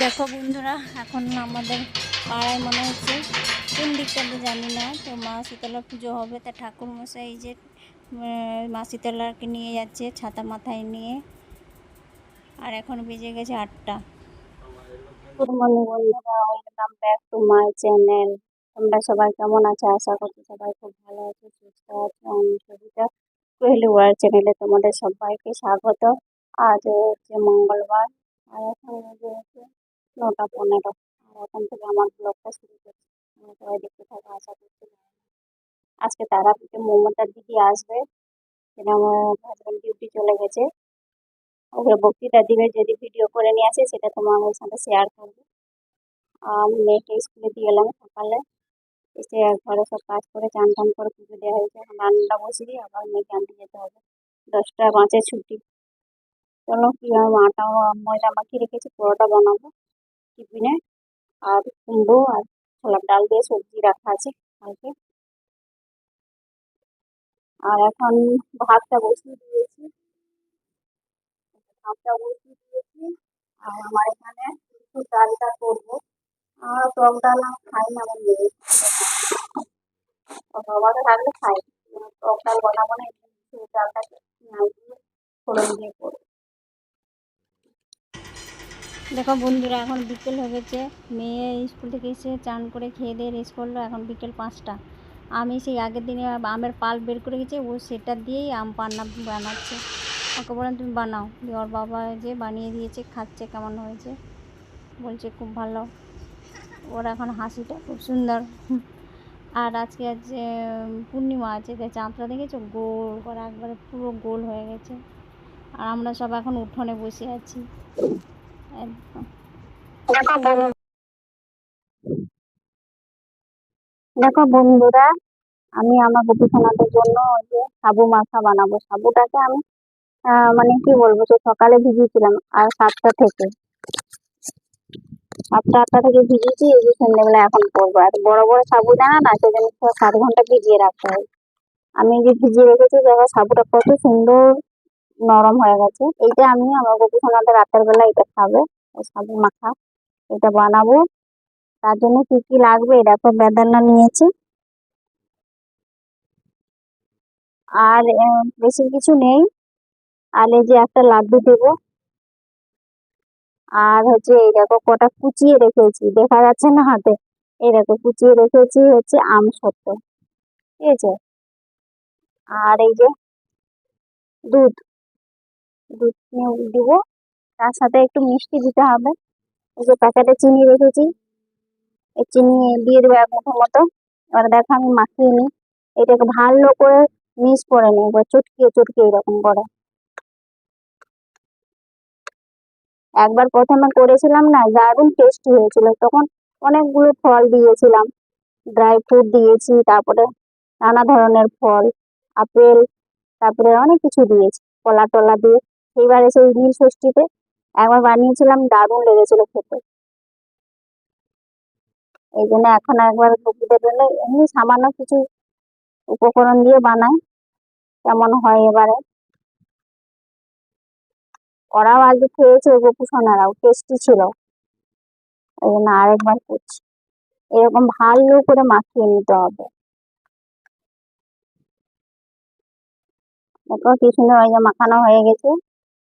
দেখো বন্ধুরা, এখন আমাদের পাড়ায় মনে হচ্ছে কোন দিকটা দিকটাতে জানি না। তো মা শীতলা পুজো হবে, তা ঠাকুর মশাই যে মা শীতলাকে নিয়ে যাচ্ছে ছাতা মাথায় নিয়ে। আর এখন বেজে গেছে আটটা। গুড বন্ধুরা, ওয়েলকাম ব্যাক টু মাই তোমরা সবাই কেমন আছো? আশা করছি সবাই খুব ভালো আছো, সুস্থ আছো, আমি সবিতা কোহলি ওয়ার চ্যানেলে তোমাদের সবাইকে স্বাগত। আজ হচ্ছে মঙ্গলবার। আর এখন হচ্ছে নটা পনেরো। আর এখন থেকে আমার ব্লগটা শুরু করছি। তোমরা সবাই দেখতে থাকো, আশা করছি আজকে তারাপীঠে মমতার দিদি আসবে। সেটা আমার হাজব্যান্ড ডিউটি চলে গেছে। ওকে বক্তৃতা দিবে, যদি ভিডিও করে নিয়ে আসে, সেটা তোমাদের সাথে শেয়ার করব। আর আমি মেয়েকে স্কুলে দিয়ে এলাম সকালে। এসে ঘরে সব কাজ করে, চান টান করে পুজো দেওয়া হয়েছে। রান্নাটা বসিয়ে আবার মেয়েকে আনতে যেতে হবে। দশটা পাঁচে ছুটি। চলো কি আটা ময়দা মাখিয়ে রেখেছি, পরোটা বানাবো। টিফিনে আর কুমড়ো আর ছোলার ডাল দিয়ে সবজি রাখা আছে কালকে। আর এখন ভাতটা বসিয়ে দিয়েছি। ভাতটা বসিয়ে দিয়েছি আর আমার এখানে একটু ডালটা করব। আর টক ডাল খাই না আমার মেয়ে বাবাকে থাকলে খাই টক ডাল বানাবো না দিয়ে ফোড়ন দিয়ে করব। দেখো বন্ধুরা, এখন বিকেল হয়ে গেছে। মেয়ে স্কুল থেকে এসে চান করে খেয়ে দিয়ে রেস্ট করল। এখন বিকেল পাঁচটা। আমি সেই আগের দিনে আমের পাল বের করে গেছি ও সেটা দিয়েই আম পান্না বানাচ্ছে। ওকে বললাম, তুমি বানাও। দিয়ে ওর বাবা যে বানিয়ে দিয়েছে, খাচ্ছে কেমন হয়েছে? বলছে, খুব ভালো। ওর এখন হাসিটা খুব সুন্দর। আর আজকে আজ পূর্ণিমা আছে, তাই চাঁদটা দেখেছ? গোল করা একবারে পুরো গোল হয়ে গেছে। আর আমরা সব এখন উঠোনে বসে আছি। একদম। দেখো বন্ধুরা। আমি আমার গোপীসোনাদের জন্য যে সাবু মাখা বানাবো। সাবুটাকে আমি মানে কি বলব সে সকালে ভিজিয়েছিলাম আর সাতটা থেকে। সাতটা আটটা থেকে ভিজিয়েছি এই যে সন্ধ্যেবেলা এখন করব। আর বড় বড় সাবু সাবুদানা না সেজন্য সাত ঘণ্টা ভিজিয়ে রাখতে হয়। আমি যে ভিজিয়ে রেখেছি দেখো সাবুটা কত সুন্দর নরম হয়ে গেছে। এইটা আমি আমার গোপীসোনাদের রাতের বেলা এটা খাবে। সাবু মাখা। এটা বানাবো। তার জন্য কি কি লাগবে দেখো, বেদানা নিয়েছি। আর বেশি কিছু নেই। আর এই যে একটা লাড্ডু দেবো। আর হচ্ছে এই দেখো, কটা কুচিয়ে রেখেছি। দেখা যাচ্ছে না হাতে। এই দেখো, কুচিয়ে রেখেছি হচ্ছে আম সত্য ঠিক আছে? আর এই যে দুধ। দুধ দিব। তার সাথে একটু মিষ্টি দিতে হবে। এই যে প্যাকেটে চিনি রেখেছি। এই চিনি দিয়ে দেবো এক মুঠো মতো। এবার দেখো আমি মাখিয়ে নিই। এটাকে ভালো করে মিক্স করে নিই। এবার চটকিয়ে চটকিয়ে এরকম করে। একবার প্রথমে করেছিলাম না, দারুণ টেস্টি হয়েছিল। তখন অনেকগুলো ফল দিয়েছিলাম। ড্রাই ফ্রুট দিয়েছি, তারপরে নানা ধরনের ফল, আপেল, তারপরে অনেক কিছু দিয়েছি। কলা টলা দিয়ে সেইবার এসে নীল ষষ্ঠীতে একবার বানিয়েছিলাম, দারুণ লেগেছিল খেতে। এই জন্য এখন একবার কপিদের জন্য এমনি সামান্য কিছু উপকরণ দিয়ে বানাই, কেমন হয় এবারে। ওরাও আগে খেয়েছে গোপু সোনারাও, টেস্টি ছিল। এই জন্য আরেকবার করছি। এরকম ভালো করে মাখিয়ে নিতে হবে। দেখো কি সুন্দর এই যে মাখানো হয়ে গেছে।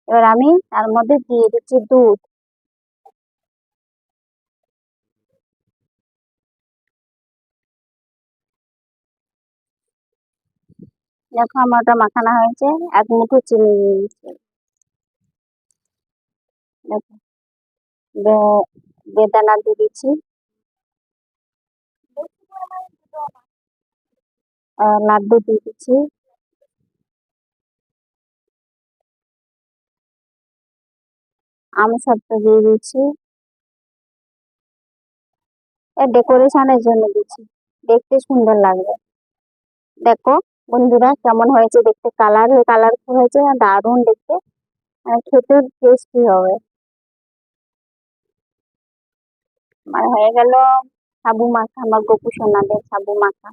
এবার আমি তার মধ্যে দিয়ে দিচ্ছি দুধ। দেখো আমার ওটা মাখানো হয়েছে, এক মুঠো চিনি দিয়ে দেখো বেদানা দিয়ে দিচ্ছি। আর লাড্ডু দিয়ে দিচ্ছি। আম সত্ত্ব দিয়ে দিচ্ছি। ডেকোরেশনের জন্য দিচ্ছি। দেখতে সুন্দর লাগবে। দেখো বন্ধুরা কেমন হয়েছে দেখতে? কালার কালারফুল হয়েছে দারুণ দেখতে? আর খেতে টেস্টি হবে। মানে হয়ে গেল সাবু মাখা, আমার গোপু সোনাদের সাবু মাখা।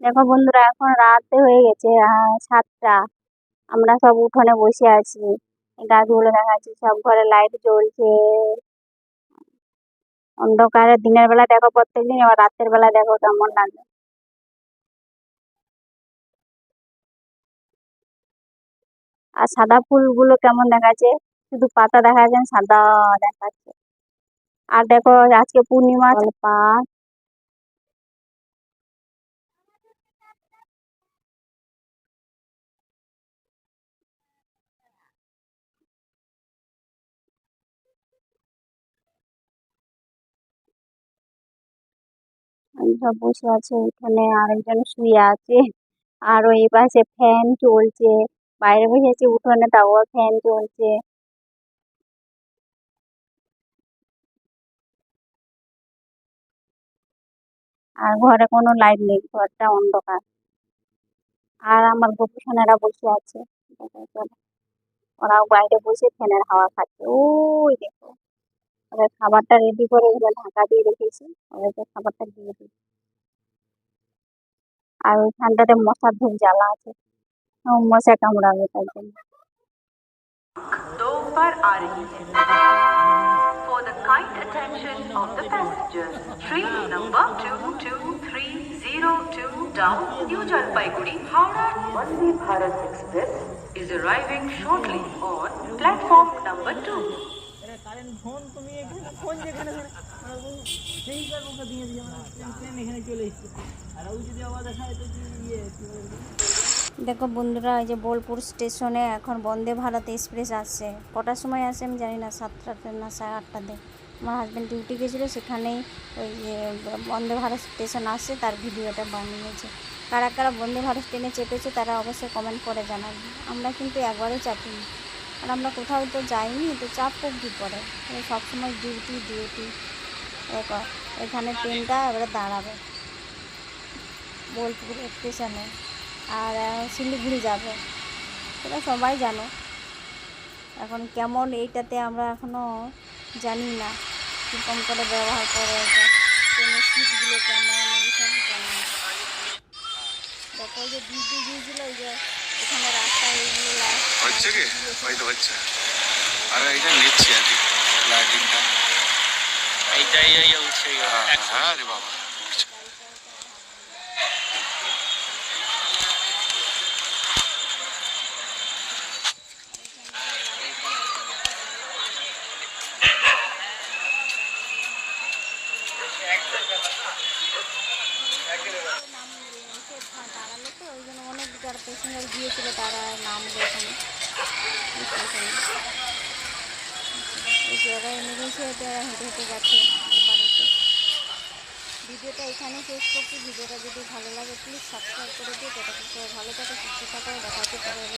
দেখো বন্ধুরা এখন রাত হয়ে গেছে সাতটা। আমরা সব উঠোনে বসে আছি। গাছগুলো দেখা যাচ্ছে সব ঘরে লাইট জ্বলছে। অন্ধকারে দিনের বেলা দেখো প্রত্যেকদিন আবার রাতের বেলা দেখো কেমন লাগে। আর সাদা ফুলগুলো কেমন দেখাচ্ছে? শুধু পাতা দেখা না, সাদা দেখাচ্ছে। আর দেখো আজকে পূর্ণিমা পা সব বসে আছে উঠোনে আরেকজন শুয়ে আছে। আর ওই পাশে ফ্যান চলছে। বাইরে বসে আছে উঠোনে তাও ফ্যান চলছে। আর ঘরে কোনো লাইট নেই, ঘরটা অন্ধকার। আর আমার গোপুসোনারা বসে আছে। ওরাও বাইরে বসে ফ্যানের হাওয়া খাচ্ছে। ওই দেখো। ওদের খাবারটা রেডি করে এগুলো ঢাকা দিয়ে রেখেছি ওদেরকে খাবারটা দিয়ে দিই আর ওইখানটাতে মশার ধূপ জ্বালা আছে ও, মশা কামড়াবে তাই জন্য दो पर आ रही है For the kind attention of the passengers, train number 22302 down New Jalpaiguri, Howrah Vande Bharat Express is arriving shortly on platform number 2. Current phone, তুমি এখানে, ফোন যেখানে সেই মুখে দিয়ে দিয়ে আমার এখানে চলে এসছে। আর ও যদি আবার তো ইয়ে দেখো বন্ধুরা, এই যে বোলপুর স্টেশনে এখন বন্দে ভারত এক্সপ্রেস আসছে। কটার সময় আসে আমি জানি না সাতটাতে না সাড়ে আটটাতে আমার হাজব্যান্ড ডিউটি গেছিল, সেখানেই ওই যে বন্দে ভারত স্টেশন আসছে, তার ভিডিওটা বানিয়েছে। কারা কারা বন্দে ভারত ট্রেনে চেপেছে, তারা অবশ্যই কমেন্ট করে জানাবে। আমরা কিন্তু একবারও চাপিনি। আর আমরা কোথাও তো যাইনি, তো চাপবো কী করে? এই সবসময় ডিউটি ডিউটি এখানে ট্রেনটা এবারে দাঁড়াবে। বোলপুর স্টেশনে আর শিলিগুড়ি যাবে। সেটা সবাই জানো। এখন কেমন এইটাতে আমরা এখনও জানি না কীরকম করে ব্যবহার করে এটা। ট্রেনের সিটগুলো কেমন, এইসব জানি না। দেখো ওই যে ডিউটি গিয়েছিল ওই যে এখানে রাস্তায় এইগুলো লাইট হচ্ছে কি ওই তো হচ্ছে আরে এটা নিচ্ছি আর কি লাইটিংটা এইটাই এই উঠছে হ্যাঁ রে বাবা দাঁড়াল তো ওই জন্য অনেক যারা পেশেন্টার গিয়েছিল তারা নাম স্টেশনে হেঁটে হেঁটে গেছে বাড়িতে ভিডিওটা এখানে শেষ করছি। ভিডিওটা যদি ভালো লাগে প্লিজ সাবস্ক্রাইব করে ততক্ষণ ভালো থাকে, সুস্থ থাকো দেখাতে পরে